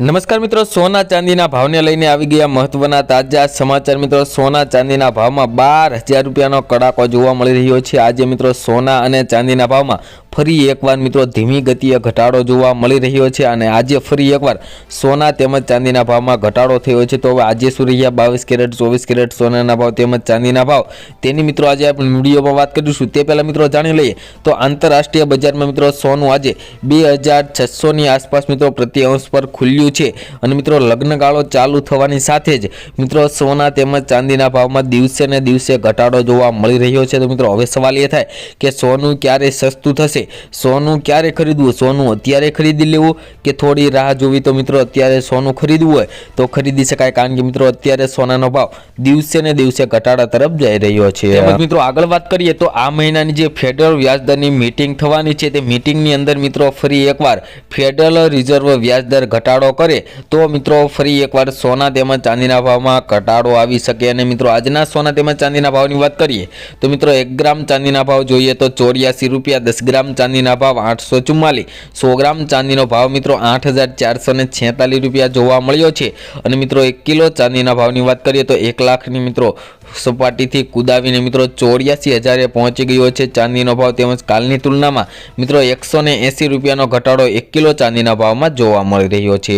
નમસ્કાર મિત્રો, સોના ચાંદીના ભાવને લઈને આવી ગયા મહત્વના તાજા સમાચાર. મિત્રો, સોના ચાંદીના ભાવમાં બાર હજાર રૂપિયાનો કડાકો જોવા મળી રહ્યો છે. આજે મિત્રો, સોના અને ચાંદીના ભાવમાં ફરી એકવાર મિત્રો ધીમી ગતિએ ઘટાડો જોવા મળી રહ્યો છે અને આજે ફરી એકવાર સોના તેમજ ચાંદીના ભાવમાં ઘટાડો થયો છે. તો હવે આજે શું રહ્યા બાવીસ કેરેટ, ચોવીસ કેરેટ, સોનાના ભાવ તેમજ ચાંદીના ભાવ. તેની મિત્રો આજે આપણે વિડીયોમાં વાત કરીશું. તે પહેલાં મિત્રો જાણી લઈએ તો આંતરરાષ્ટ્રીય બજારમાં મિત્રો સોનું આજે બે હજાર છસોની આસપાસ મિત્રો પ્રતિ અંશ પર ખુલ્યું છે. અને મિત્રો લગ્નગાળો ચાલુ થવાની સાથે જ મિત્રો સોના તેમજ ચાંદીના ભાવમાં દિવસે ને દિવસે ઘટાડો જોવા મળી રહ્યો છે. તો મિત્રો હવે સવાલ એ થાય કે સોનું ક્યારે સસ્તું થશે? સોનું ક્યારે ખરીદવું? સોનું અત્યારે ખરીદી લેવું કે થોડી રાહ જોવી? તો મિત્રો, અત્યારે સોનું ખરીદવું હોય તો ખરીદી શકાય. કારણ કે મિત્રો, અત્યારે સોનાનો ભાવ દિવસે ને દિવસે ઘટાડા તરફ જઈ રહ્યો છે. મિત્રો, આગળ વાત કરીએ તો આ મહિનાની જે ફેડરલ વ્યાજદરની મીટિંગ થવાની છે, તે મીટિંગની અંદર મિત્રો ફરી એકવાર ફેડરલ રિઝર્વ વ્યાજદર ઘટાડો કરે, તો મિત્રો ફરી એકવાર સોના તેમજ ચાંદીના ભાવમાં ઘટાડો આવી શકે. અને મિત્રો, આજના સોના તેમજ ચાંદીના ભાવની વાત કરીએ, તો મિત્રો, એક ગ્રામ ચાંદીના ભાવ જોઈએ તો ચોર્યાસી રૂપિયા દસ ગ્રામ ચાંદીના ભાવ આઠસો ચુમ્માલીસ. સો ગ્રામ ચાંદીનો ભાવ મિત્રો આઠ હજાર ચારસો ને છેતાલીસ રૂપિયા જોવા મળ્યો છે. અને મિત્રો એક કિલો ચાંદીના ભાવની વાત કરીએ તો એક લાખની મિત્રો સપાટીથી કુદાવીને મિત્રો ચોર્યાસી હજારે પહોંચી ગયો છે ચાંદીનો ભાવ તેમજ કાલની તુલનામાં. મિત્રો એકસો ને એંસી રૂપિયાનો ઘટાડો એક કિલો ચાંદીના ભાવમાં જોવા મળી રહ્યો છે.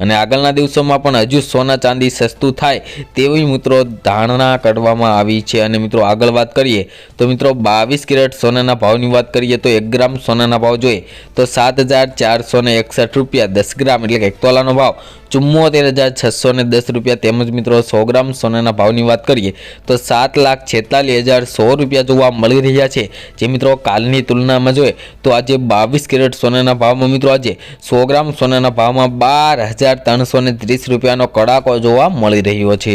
અને આગળના દિવસોમાં પણ હજુ સોના ચાંદી સસ્તું થાય તેવી મિત્રો ધારણા કરવામાં આવી છે. અને મિત્રો આગળ વાત કરીએ તો મિત્રો બાવીસ કેરેટ સોનાના ભાવની વાત કરીએ તો એક ગ્રામ સોનાના ભાવ જોઈએ તો સાત હજાર ચારસો એકસઠ રૂપિયા દસ ગ્રામ એટલે કે એક તોલાનો ભાવ. ચુમ્મોતેર હજાર છસો ને દસ રૂપિયા તેમજ મિત્રો સો ગ્રામ સોનાના ભાવની વાત કરીએ તો સાત લાખ છેતાલીસ હજાર સો રૂપિયા જોવા મળી રહ્યા છે. જે મિત્રો કાલની તુલનામાં જોઈએ તો આજે બાવીસ કેરેટ સોનાના ભાવમાં મિત્રો આજે સો ગ્રામ સોનાના ભાવમાં બાર હજાર ત્રણસો ને ત્રીસ રૂપિયાનો કડાકો જોવા મળી રહ્યો છે.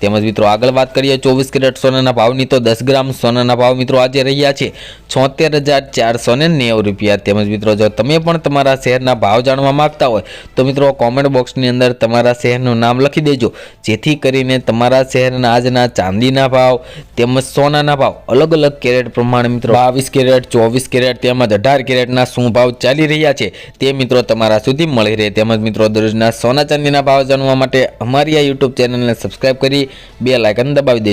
તેમજ મિત્રો આગળ વાત કરીએ ચોવીસ કેરેટ સોનાના ભાવની તો દસ ગ્રામ સોનાના ભાવ મિત્રો આજે રહ્યા છે. છોતેર હજાર ચારસો ને નેવું રૂપિયા. તેમજ મિત્રો, જો તમે પણ તમારા શહેરના ભાવ જાણવા માગતા હોય, તો મિત્રો કોમેન્ટ બોક્સની અંદર તમારા શહેરનું નામ લખી દેજો. જેથી કરીને તમારા શહેરના આજના ચાંદીના ભાવ તેમજ સોનાના ભાવ અલગ અલગ કેરેટ પ્રમાણે મિત્રો, બાવીસ કેરેટ, ચોવીસ કેરેટ તેમજ અઢાર કેરેટના શું ભાવ ચાલી રહ્યા છે તે મિત્રો તમારા સુધી મળી રહે. તેમજ મિત્રો, દરરોજના સોના ચાંદીના ભાવ જાણવા માટે અમારી આ યુટ્યુબ ચેનલને સબસ્ક્રાઈબ કરી બે લાઇકન દબાવી દેજો.